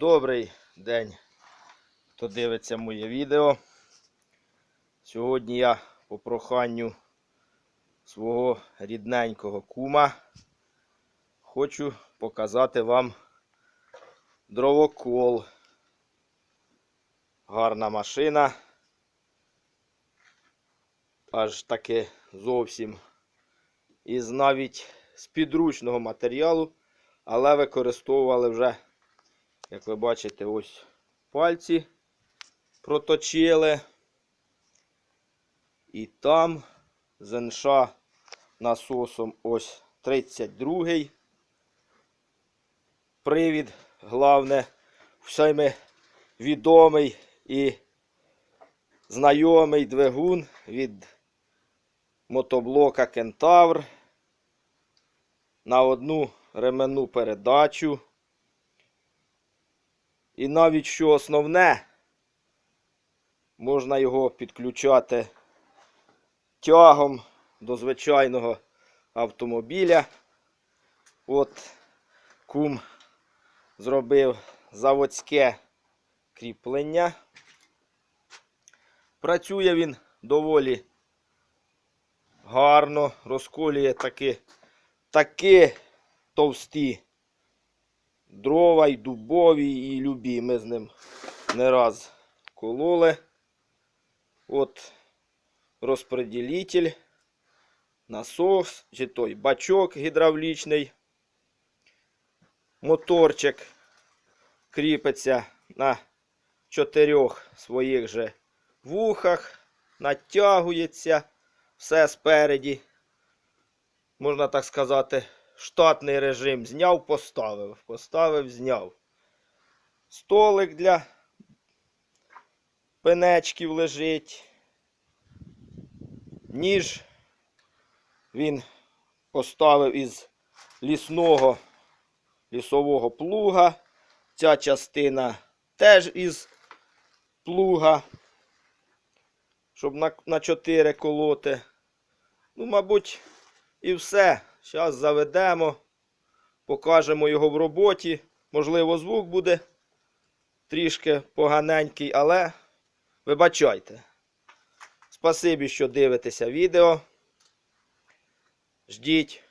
Добрий день, хто дивиться моє відео. Сьогодні я по проханню свого рідненького кума хочу показати вам дровокол. Гарна машина. Аж таки зовсім із навіть з підручного матеріалу, але використовували вже, як ви бачите, ось пальці проточили. І там з НШ насосом ось 32-й. Привід, головне, всіми відомий і знайомий двигун від мотоблока Кентавр на одну ременну передачу. І навіть що основне, можна його підключати тягом до звичайного автомобіля. От кум зробив заводське кріплення. Працює він доволі гарно, розколює таки, таки товсті дрова і дубові, і любі. Ми з ним не раз кололи. От розподілитель, насос, чи той бачок гідравлічний. Моторчик кріпиться на чотирьох своїх же вухах, натягується все спереді. Можна так сказати, штатний режим зняв, поставив, поставив, зняв. Столик для пенечків лежить. Ніж він поставив із лісного лісового плуга. Ця частина теж із плуга, щоб на, на 4 колоти. Ну, мабуть, і все. Зараз заведемо, покажемо його в роботі. Можливо, звук буде трішки поганенький, але вибачайте. Спасибі, що дивитеся відео. Ждіть